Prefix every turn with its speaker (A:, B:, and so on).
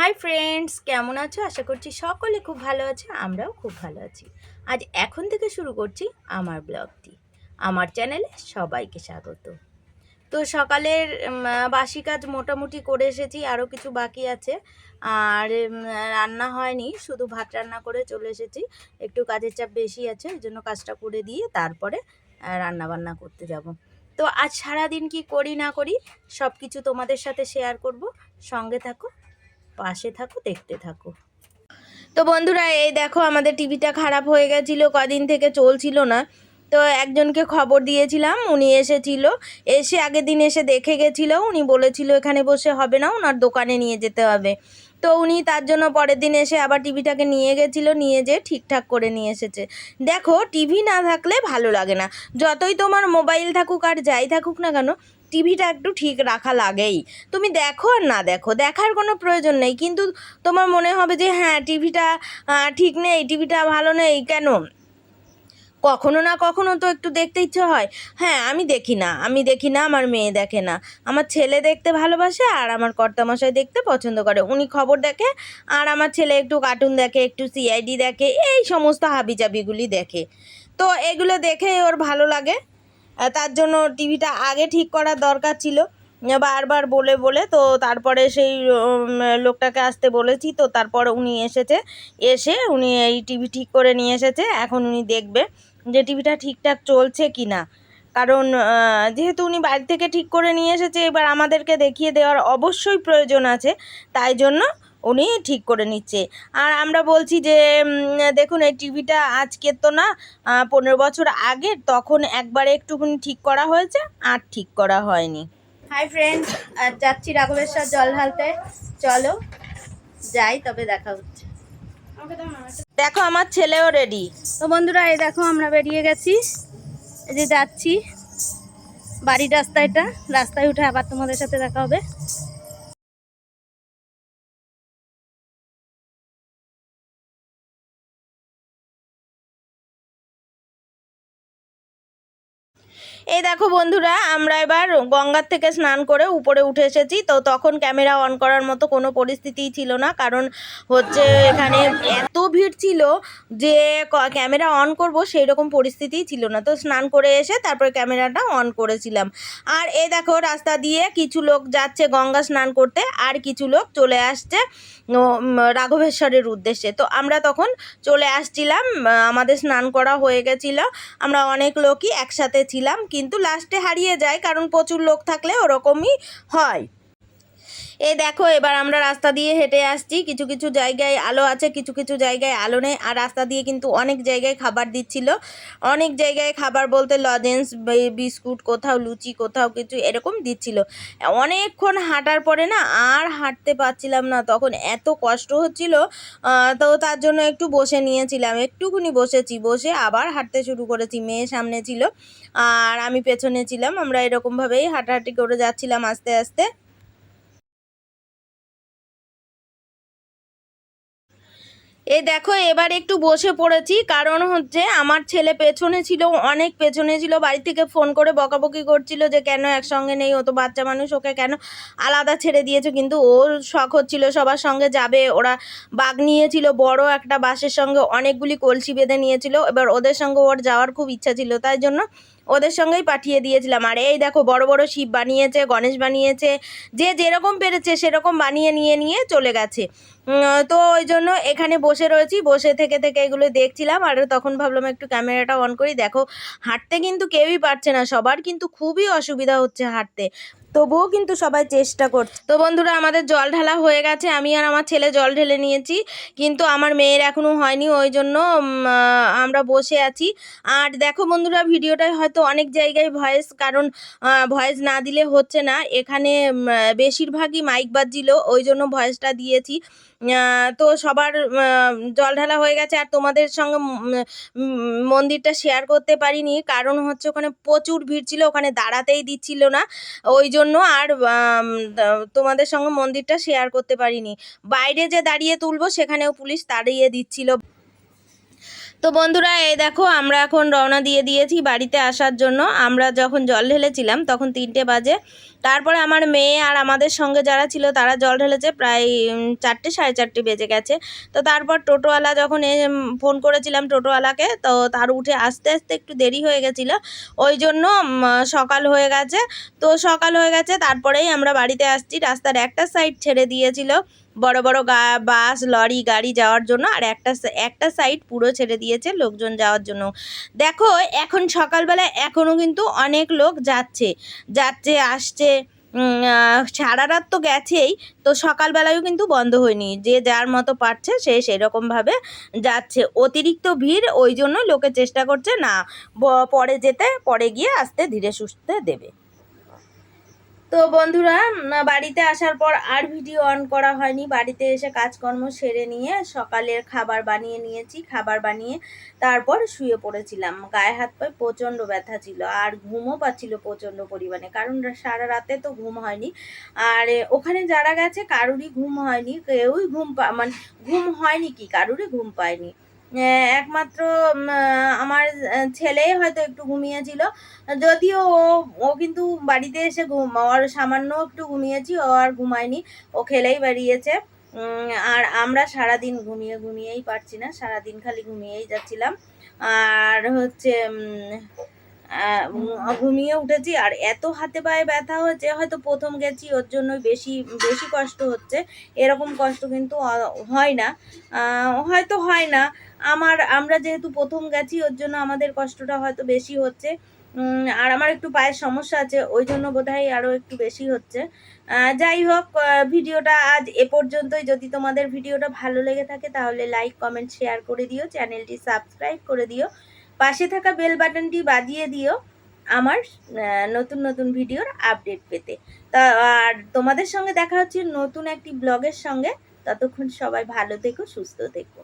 A: Hi friends কেমন আছো? আশা করছি সকলে খুব ভালো আছে, আমরাও খুব ভালো আছি। আজ এখন থেকে শুরু করছি আমার ব্লগটি। আমার চ্যানেলে সবাইকে স্বাগত। তো সকালের বাসি কাজ মোটামুটি করে এসেছি, আরও কিছু বাকি আছে। আর রান্না হয়নি, শুধু ভাত রান্না করে চলে এসেছি। একটু কাজের চাপ বেশি আছে এই জন্য কাজটা করে দিয়ে তারপরে রান্না বান্না করতে যাব। তো আজ সারাদিন কি করি না করি সব কিছু তোমাদের সাথে শেয়ার করব। সঙ্গে থাকো পাশে থাকো, দেখতে থাকো। তো বন্ধুরা, এই দেখো আমাদের টিভিটা খারাপ হয়ে গেছিল, কদিন থেকে চলছিল না। তো একজনকে খবর দিয়েছিলাম, উনি এসেছিল। এসে আগের দিন এসে দেখে গেছিল, উনি বলেছিল, এখানে বসে হবে না, ওনার দোকানে নিয়ে যেতে হবে। তো উনি তার জন্য পরের দিন এসে আবার টিভিটাকে নিয়ে গেছিল, নিয়ে যেয়ে ঠিকঠাক করে নিয়ে এসেছে। দেখো, টিভি না থাকলে ভালো লাগে না। যতই তোমার মোবাইল থাকুক আর যাই থাকুক না কেন টিভিটা একটু ঠিক রাখা লাগেই। তুমি দেখো আর না দেখো, দেখার কোনো প্রয়োজন নেই। কিন্তু তোমার মনে হবে যে হ্যাঁ টিভিটা ঠিক নেই, টিভিটা ভালো নেই, কেন? কখনো না কখনো তো একটু দেখতে ইচ্ছে হয়। হ্যাঁ আমি দেখি না, আমি দেখি না, আমার মেয়ে দেখে না। আমার ছেলে দেখতে ভালোবাসে আর আমার কর্তামশাই দেখতে পছন্দ করে। উনি খবর দেখে আর আমার ছেলে একটু কার্টুন দেখে, একটু সিআইডি দেখে, এই সমস্ত হাবিজাবিগুলি দেখে। তো এগুলো দেখে ওর ভালো লাগে? তার জন্য টিভিটা আগে ঠিক করার দরকার ছিল। বারবার বলে বলে, তো তারপরে সেই লোকটাকে আসতে বলেছি, তো তারপর উনি এসেছে। এসে উনি এই টিভি ঠিক করে নিয়ে এসেছে। এখন উনি দেখবে যে টিভিটা ঠিকঠাক চলছে কি না কারণ যেহেতু উনি বাড়ি থেকে ঠিক করে নিয়ে এসেছে, এবার আমাদেরকে দেখিয়ে দেওয়ার অবশ্যই প্রয়োজন আছে। তাই জন্য উনি ঠিক করে নিচ্ছে। আর আমরা বলছি যে দেখুন এই টিভিটা আজকের তো না পনেরো বছর আগের তখন একবারে একটুখানি ঠিক করা হয়েছে আর ঠিক করা হয়নি। হাই ফ্রেন্ড যাচ্ছি রাঘবেশ্বর জল ঢালতে। চলো যাই তবে দেখা হচ্ছে। দেখো আমার ছেলেও রেডি তো বন্ধুরা এই দেখো আমরা বেরিয়ে গেছি। এই যে যাচ্ছি। বাড়ির রাস্তায়টা রাস্তায় উঠে আবার তোমাদের সাথে দেখা হবে। এই দেখো বন্ধুরা, আমরা এবার গঙ্গার থেকে স্নান করে উপরে উঠে এসেছি। তো তখন ক্যামেরা অন করার মতো কোনো পরিস্থিতিই ছিল না, কারণ হচ্ছে এখানে এত ভিড় ছিল যে ক- ক্যামেরা অন করব সেই রকম পরিস্থিতিই ছিল না। তো স্নান করে এসে তারপরে ক্যামেরাটা অন করেছিলাম। আর এই দেখো রাস্তা দিয়ে কিছু লোক যাচ্ছে গঙ্গা স্নান করতে, আর কিছু লোক চলে আসছে রাঘবেশ্বরের উদ্দেশ্যে। তো আমরা তখন চলে আসছিলাম আমাদের স্নান করা হয়ে গেছিল। আমরা অনেক লোকই একসাথে ছিলাম কিন্তু লাস্টে হারিয়ে যায় কারণ প্রচুর লোক থাকলে ওরকমই হয়। এই দেখো, এবার আমরা রাস্তা দিয়ে হেঁটে আসছি। কিছু কিছু জায়গায় আলো আছে, কিছু কিছু জায়গায় আলো নেই। আর রাস্তা দিয়ে কিন্তু অনেক জায়গায় খাবার দিচ্ছিল। অনেক জায়গায় খাবার বলতে লজেন্স বিস্কুট কোথাও, লুচি কোথাও কিছু এরকম দিচ্ছিল। অনেকক্ষণ হাঁটার পরে না আর হাঁটতে পারছিলাম না। তখন এত কষ্ট হচ্ছিল তো তার জন্য একটু বসে নিয়েছিলাম। একটুখানি বসেছি, বসে আবার হাঁটতে শুরু করেছি। মেয়ে সামনে ছিল, আর আমি পেছনে ছিলাম। আমরা এরকমভাবেই হাঁটাহাঁটি করে যাচ্ছিলাম আস্তে আস্তে। এই দেখো, এবার একটু বসে পড়েছি। কারণ হচ্ছে, আমার ছেলে পেছনে ছিল, অনেক পেছনে ছিল। বাড়ি থেকে ফোন করে বকাবকি করছিল যে, কেন একসঙ্গে নেই? ও তো বাচ্চা মানুষ, ওকে কেন আলাদা ছেড়ে দিয়েছে? কিন্তু ওর শখ হচ্ছিল, সবার সঙ্গে যাবে। ওরা বাঘ নিয়েছিল, বড় একটা বাসের সঙ্গে অনেকগুলি কলসি বেঁধে নিয়েছিল। এবার ওদের সঙ্গে ওর যাওয়ার খুব ইচ্ছা ছিল। তাই জন্য ওদের সঙ্গেই পাঠিয়ে দিয়েছিলাম। আর এই দেখো, বড় বড় শিব বানিয়েছে, গণেশ বানিয়েছে, যে যেরকম পেরেছে সেরকম বানিয়ে নিয়ে নিয়ে চলে গেছে। তো ওই জন্য এখানে বসে রয়েছি, বসে থেকে থেকে এগুলো দেখছিলাম। আর তখন ভাবলাম একটু ক্যামেরাটা অন করি। দেখো, হাঁটতে কিন্তু কেউই পারছে না, সবার কিন্তু খুবই অসুবিধা হচ্ছে হাঁটতে। তবুও কিন্তু সবাই চেষ্টা করছে তো বন্ধুরা, আমাদের জল ঢালা হয়ে গেছে। আমি আর আমার ছেলে জল ঢেলে নিয়েছি, কিন্তু আমার মেয়ের এখনও হয়নি, ওই জন্য আমরা বসে আছি। আর দেখো বন্ধুরা, ভিডিওটায় হয়তো অনেক জায়গায় ভয়েস, কারণ ভয়েস না দিলে হচ্ছে না। এখানে বেশিরভাগই মাইক বাজছিল, ওই জন্য ভয়েসটা দিয়েছি। তো সবার জল ঢালা হয়ে গেছে। আর তোমাদের সঙ্গে মন্দিরটা শেয়ার করতে পারিনি, কারণ হচ্ছে ওখানে প্রচুর ভিড় ছিল, ওখানে দাঁড়াতেই দিচ্ছিল না। ওই জন্য আর তোমাদের সঙ্গে মন্দিরটা শেয়ার করতে পারিনি। বাইরে যে দাঁড়িয়ে তুলবো, সেখানেও পুলিশ তাড়িয়ে দিচ্ছিল। তো বন্ধুরা এই দেখো আমরা এখন রওনা দিয়ে দিয়েছি বাড়িতে আসার জন্য। আমরা যখন জল ঢেলেছিলাম তখন তিনটে বাজে। তারপরে আমার মেয়ে আর আমাদের সঙ্গে যারা ছিল তারা জল ঢেলেছে প্রায় চারটে সাড়ে চারটে বেজে গেছে। তো তারপর টোটোওয়ালা যখন এ, ফোন করেছিলাম টোটোওয়ালাকে তো তার উঠে আসতে আসতে একটু দেরি হয়ে গেছিল। ওই জন্য সকাল হয়ে গেছে। তো সকাল হয়ে গেছে তারপরেই আমরা বাড়িতে আসছি। রাস্তার একটা সাইড ছেড়ে দিয়েছিল। বড় বড় গা, বাস, লরি, গাড়ি যাওয়ার জন্য আর একটা একটা সাইড পুরো ছেড়ে দিয়েছে লোকজন যাওয়ার জন্য। দেখো, এখন সকালবেলা এখনও কিন্তু অনেক লোক যাচ্ছে। যাচ্ছে, আসছে সারা রাত তো গেছেই, তো সকালবেলায়ও কিন্তু বন্ধ হয়নি। যে যার মতো পারছে সে সেরকমভাবে যাচ্ছে। অতিরিক্ত ভিড়, ওই জন্য লোকে চেষ্টা করছে না পরে যেতে, পরে গিয়ে আসতে ধীরে সুস্থে দেবে। তো বন্ধুরা বাড়িতে আসার পর আর ভিডিও অন করা হয়নি। বাড়িতে এসে কাজকর্ম সেরে নিয়ে সকালের খাবার বানিয়ে নিয়েছি, খাবার বানিয়ে তারপর শুয়ে পড়েছিলাম। গায়ে হাত পায়ে প্রচণ্ড ব্যথা ছিল, আর ঘুমও পাচ্ছিল প্রচণ্ড পরিমাণে, কারণ সারা রাতে তো ঘুম হয়নি। আর ওখানে যারা গেছে, কারুরই ঘুম হয়নি, কেউই ঘুম পা মানে ঘুম হয়নি কি? কারুরই ঘুম পায়নি। একমাত্র আমার ছেলে ছেলেই হয়তো একটু ঘুমিয়েছিল। যদিও ও ও কিন্তু বাড়িতে এসে ঘুম, ওর সামান্য একটু ঘুমিয়েছি, ও আর ঘুমায়নি। ও খেলেই বেরিয়েছে। আর আমরা সারাদিন ঘুমিয়ে ঘুমিয়েই পারছি না, সারাদিন খালি ঘুমিয়েই যাচ্ছিলাম। আর হচ্ছে ঘুমিয়ে উঠেছি আর এত হাতে পায়ে ব্যথা হচ্ছে, হয়তো প্রথম গেছি, ওর জন্য বেশি বেশি কষ্ট হচ্ছে। এরকম কষ্ট কিন্তু হয় না। হয়তো হয় না। আমার, আমরা যেহেতু প্রথম গেছি, ওর জন্য আমাদের কষ্টটা হয়তো বেশি হচ্ছে। আর আমার একটু পায়ের সমস্যা আছে, ওই জন্য বোধহয় আরও একটু বেশি হচ্ছে। যাই হোক ভিডিওটা আজ এ পর্যন্তই। যদি তোমাদের ভিডিওটা ভালো লেগে থাকে, তাহলে লাইক কমেন্ট শেয়ার করে দিও। চ্যানেলটি সাবস্ক্রাইব করে দিও। পাশে থাকা বেল বাটনটি বাজিয়ে দিও আমার নতুন নতুন ভিডিওর আপডেট পেতে। তা, আর তোমাদের সঙ্গে দেখা হচ্ছে নতুন একটি ব্লগের সঙ্গে। ততক্ষণ সবাই ভালো থেকো, সুস্থ থেকো।